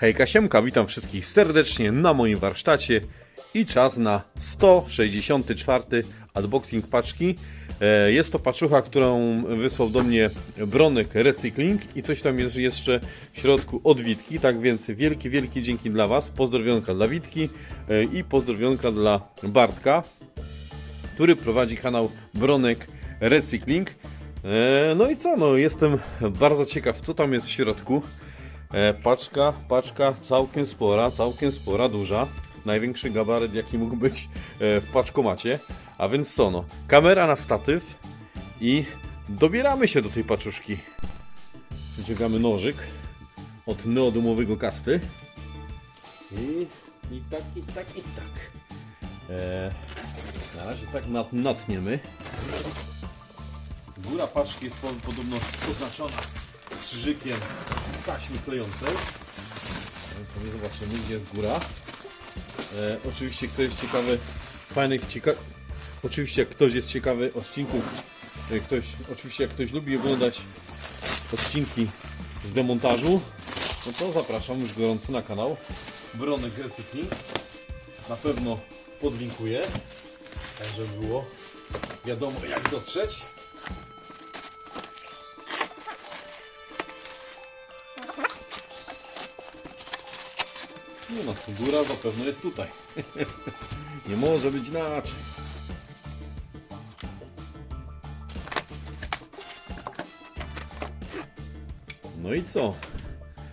Hejka Siemka, witam wszystkich serdecznie na moim warsztacie i czas na 164 unboxing paczki. E, Jest to paczucha, którą wysłał do mnie Bronek Recykling i coś tam jest jeszcze w środku od Witki, tak więc wielkie, wielkie dzięki dla Was, pozdrowionka dla Witki e, i pozdrowionka dla Bartka, który prowadzi kanał Bronek Recykling. E, No i co, no jestem bardzo ciekaw, co tam jest w środku. E, Paczka, paczka całkiem spora, całkiem spora, duża. Największy gabaryt jaki mógł być e, w paczkomacie. A więc co no, kamera na statyw i dobieramy się do tej paczuszki. Wyciągamy nożyk od neodymowego kasty. I, i tak, i tak, i tak. E, na razie tak nat, natniemy. Góra paczki jest po- podobno oznaczona krzyżykiem z taśmy klejącej. Sobie zobaczymy, gdzie jest góra. E, oczywiście ktoś jest ciekawy, fajnych, cieka... Oczywiście jak ktoś jest ciekawy odcinków, e, ktoś, oczywiście jak ktoś lubi oglądać odcinki z demontażu, no to zapraszam już gorąco na kanał Bronek Recykling. Na pewno podlinkuję, tak żeby było wiadomo jak dotrzeć. Nie no, góra zapewne jest tutaj. Nie może być inaczej. No i co?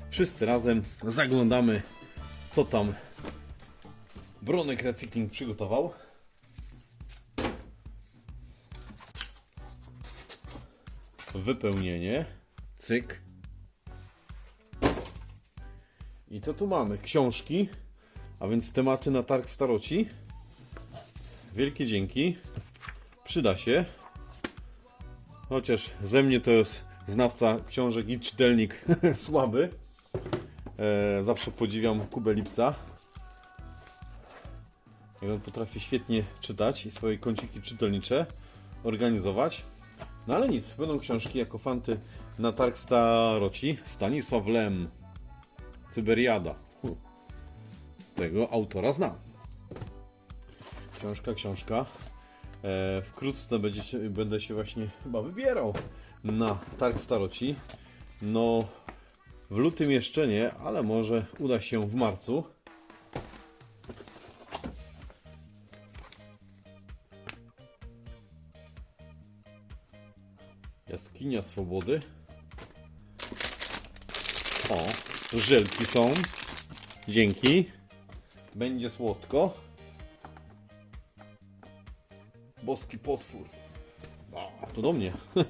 Wszyscy razem zaglądamy, co tam Bronek Recykling przygotował. Wypełnienie. Cyk. I co tu mamy? Książki, a więc tematy na targ staroci. Wielkie dzięki. Przyda się. Chociaż ze mnie to jest znawca książek i czytelnik słaby. E, zawsze podziwiam Kubę Lipca. Jak on potrafi świetnie czytać i swoje kąciki czytelnicze organizować. No ale nic, będą książki jako fanty na targ staroci. Stanisław Lem. Cyberiada. Tego autora znam. Książka, książka. E, wkrótce będzie będę się właśnie chyba wybierał na targ staroci. No, w lutym jeszcze nie, ale może uda się w marcu. Jaskinia Swobody. Żelki są. Dzięki. Będzie słodko. Boski potwór. A, to do mnie.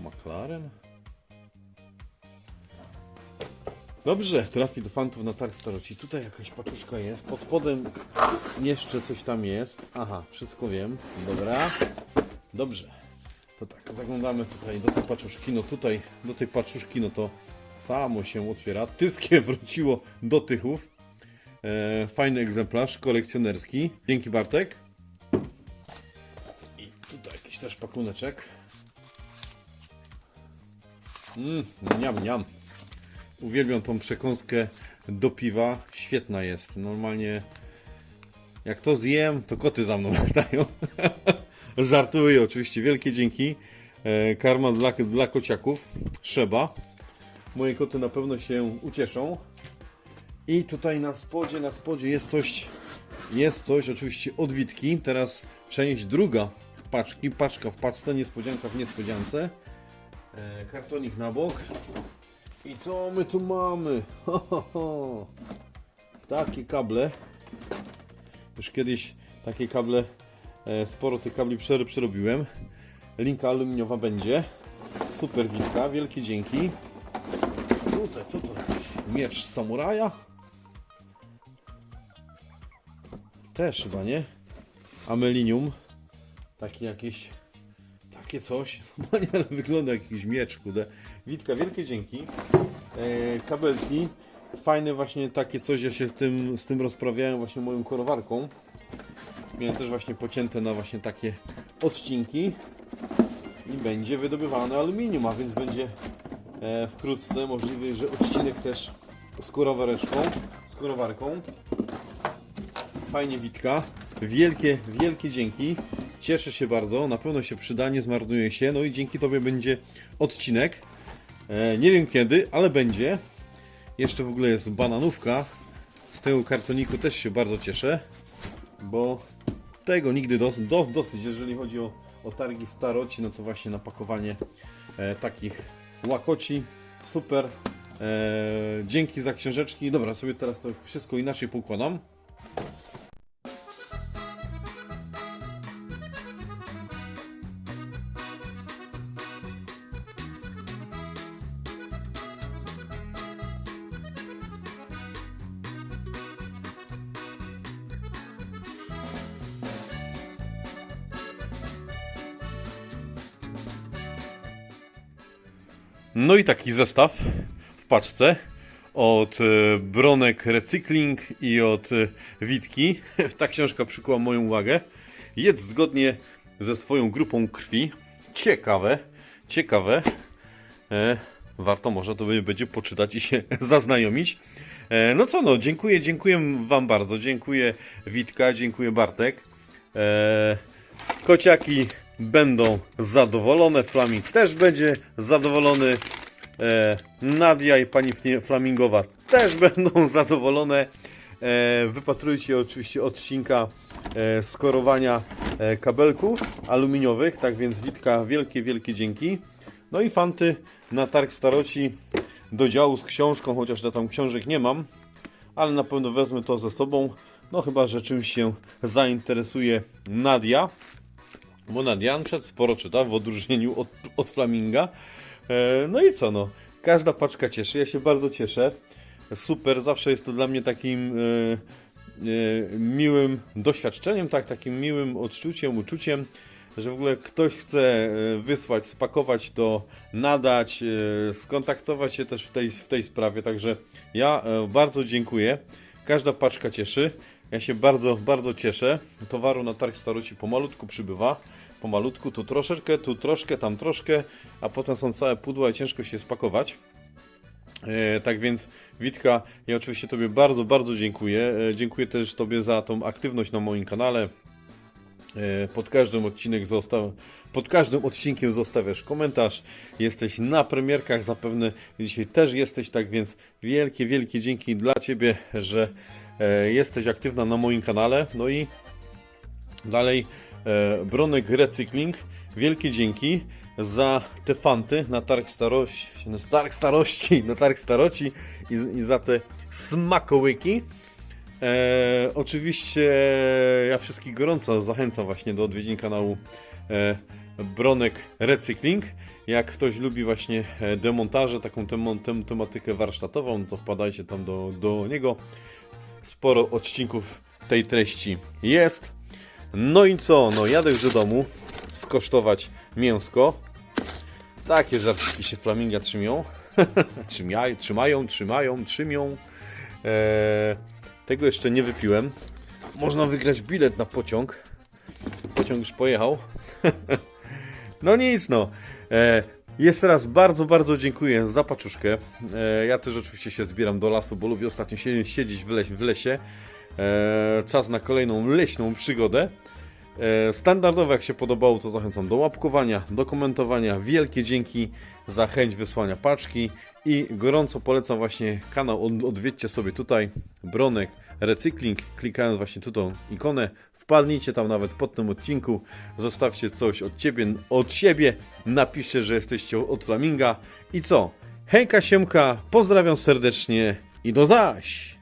McLaren. Dobrze, trafi do fantów na targ staroci. Tutaj jakaś paczuszka jest. Pod spodem jeszcze coś tam jest. Aha, wszystko wiem. Dobra. Dobrze. To tak, zaglądamy tutaj do tej paczuszki. No tutaj, do tej paczuszki, no to samo się otwiera. Tyskie wróciło do tychów. E, fajny egzemplarz, kolekcjonerski. Dzięki Bartek. I tutaj jakiś też pakuneczek. Mmm, niam, niam. Uwielbiam tą przekąskę do piwa. Świetna jest. Normalnie jak to zjem, to koty za mną latają. Żartuję oczywiście. Wielkie dzięki. E, karma dla, dla kociaków. Trzeba. Moje koty na pewno się ucieszą. I tutaj na spodzie, na spodzie jest coś, jest coś oczywiście odwitki. Teraz część druga paczki. Paczka w paczce, niespodzianka w niespodziance. E, kartonik na bok. I co my tu mamy? Ho, ho, ho. Takie kable. Już kiedyś takie kable, sporo tych kabli przer- przerobiłem. Linka aluminiowa będzie. Super witka, wielkie dzięki. Tutaj, co to miecz samuraja? Też chyba, nie? Amelinium. Taki jakiś, takie coś. Normalnie ale wygląda jak jakiś miecz, kudę. Witka, wielkie dzięki. E, kabelki. Fajne właśnie takie coś, ja się z tym, z tym rozprawiałem właśnie moją korowarką. Miałem też właśnie pocięte na właśnie takie odcinki. i będzie wydobywane aluminium, a więc będzie e, wkrótce możliwy, że odcinek też z kurowarką. Fajnie Witka. Wielkie, wielkie dzięki. Cieszę się bardzo. Na pewno się przyda, nie zmarnuje się. No i dzięki Tobie będzie odcinek. E, nie wiem kiedy, ale będzie. Jeszcze w ogóle jest bananówka. Z tego kartoniku też się bardzo cieszę, bo tego nigdy dos, dos, dosyć, jeżeli chodzi o, o targi staroci, no to właśnie napakowanie e, takich łakoci. Super. E, dzięki za książeczki. Dobra, sobie teraz to wszystko inaczej poukładam. No i taki zestaw w paczce od e, Bronek Recykling i od e, Witki. Ta książka przykuła moją uwagę. Jest zgodnie ze swoją grupą krwi. Ciekawe, ciekawe. E, warto może to będzie poczytać i się zaznajomić. No co no, dziękuję, dziękuję Wam bardzo. Dziękuję Witka, dziękuję Bartek. Kociaki będą zadowolone, Flaming też będzie zadowolony, e, Nadia i pani Flamingowa też będą zadowolone. E, wypatrujcie oczywiście odcinka e, skorowania e, kabelków aluminiowych, tak więc Witka, wielkie, wielkie dzięki. No i fanty na targ staroci do działu z książką, chociaż ja tam książek nie mam, ale na pewno wezmę to ze sobą. No chyba, że czymś się zainteresuje Nadia. Na przykład sporo czyta w odróżnieniu od, od Flaminga. E, no i co no, każda paczka cieszy, ja się bardzo cieszę. Super, zawsze jest to dla mnie takim e, e, miłym doświadczeniem, tak, takim miłym odczuciem, uczuciem, że w ogóle ktoś chce e, wysłać, spakować to, nadać, e, skontaktować się też w tej, w tej sprawie, także ja e, bardzo dziękuję. Każda paczka cieszy. Ja się bardzo, bardzo cieszę. Towaru na targ staroci pomalutku przybywa. Pomalutku, tu troszeczkę, tu troszkę, tam troszkę, a potem są całe pudła i ciężko się spakować. E, tak więc Witka, ja oczywiście Tobie bardzo, bardzo dziękuję. E, dziękuję też Tobie za tą aktywność na moim kanale. E, Pod każdym odcinek pod każdym odcinkiem zostawiasz komentarz. Jesteś na premierkach zapewne dzisiaj też jesteś, tak więc wielkie, wielkie dzięki dla Ciebie, że jesteś aktywna na moim kanale. No i dalej e, Bronek Recykling. Wielkie dzięki za te fanty na targ starości, na targ starości, na targ staroci i, i za te smakołyki. E, oczywiście ja wszystkich gorąco zachęcam właśnie do odwiedzin kanału e, Bronek Recykling. Jak ktoś lubi właśnie e, demontaże, taką tem, tematykę warsztatową, to wpadajcie tam do, do niego. Sporo odcinków tej treści jest. No i co? No jadę już do domu skosztować mięsko. Takie żartki się flaminga trzymią. trzymają, trzymają, trzymają, trzymią. Eee, tego jeszcze nie wypiłem. Można wygrać bilet na pociąg. Pociąg już pojechał. no nic no. E, jeszcze raz bardzo, bardzo dziękuję za paczuszkę. E, ja też oczywiście się zbieram do lasu, bo lubię ostatnio sie- siedzieć w, leś, w lesie. E, czas na kolejną leśną przygodę. E, Standardowo, jak się podobało, to zachęcam do łapkowania, do komentowania. Wielkie dzięki za chęć wysłania paczki i gorąco polecam właśnie kanał. Od- Odwiedźcie sobie tutaj Bronek Recykling, klikając właśnie tu tą ikonę. Wpadnijcie tam nawet pod tym odcinku, zostawcie coś od ciebie, od siebie, napiszcie, że jesteście od Flaminga i co? Hejka Siemka, pozdrawiam serdecznie i do zaś!